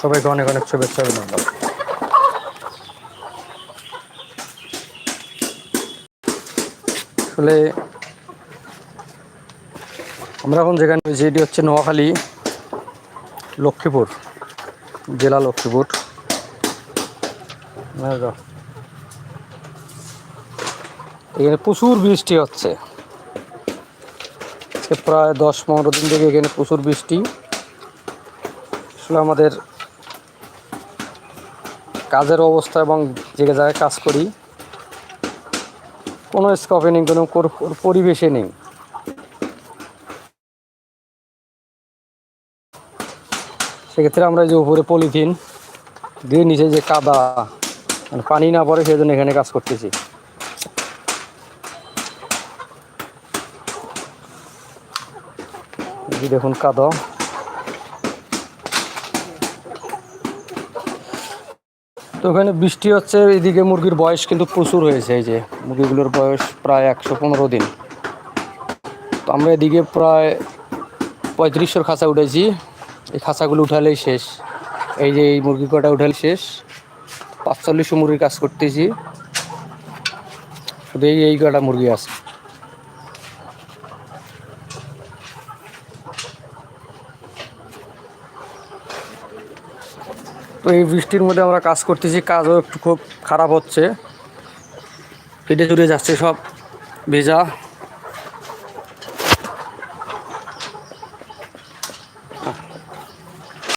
সবাইকে অনেক অনেক শুভেচ্ছা অভিনন্দন। আসলে আমরা এখন যেখানে যেটি হচ্ছে নোয়াখালী, লক্ষ্মীপুর, জেলা লক্ষ্মীপুর। এখানে প্রচুর বৃষ্টি হচ্ছে। প্রায় দশ পনেরো দিন থেকে এখানে প্রচুর বৃষ্টি। আসলে আমাদের কাজের অবস্থা এবং যে জায়গায় কাজ করি, কোনো স্কপে নেই, কোনো পরিবেশে নেই। সেক্ষেত্রে আমরা যে উপরে পলিথিন দিয়ে নিচে যে কাদা মানে পানি না পড়ে সেই জন্য এখানে কাজ করতেছি। দেখুন কাদা। তো ওখানে বৃষ্টি হচ্ছে, এদিকে মুরগির বয়স কিন্তু প্রচুর হয়েছে, এই যে মুরগিগুলোর বয়স প্রায় একশো পনেরো দিন। তো আমরা এদিকে প্রায় পঁয়ত্রিশশোর খাঁচা উঠেছি, এই খাঁচাগুলো উঠালেই শেষ। এই যে এই মুরগি কটা উঠালে শেষ পাঁচচল্লিশশো মুরগির কাজ করতেছি। শুধু এই এই কটা মুরগি আছে। তো এই বৃষ্টির মধ্যে আমরা কাজ করতেছি, কাজও একটু খুব খারাপ হচ্ছে। কেটে চুরে যাচ্ছে সব, ভেজা।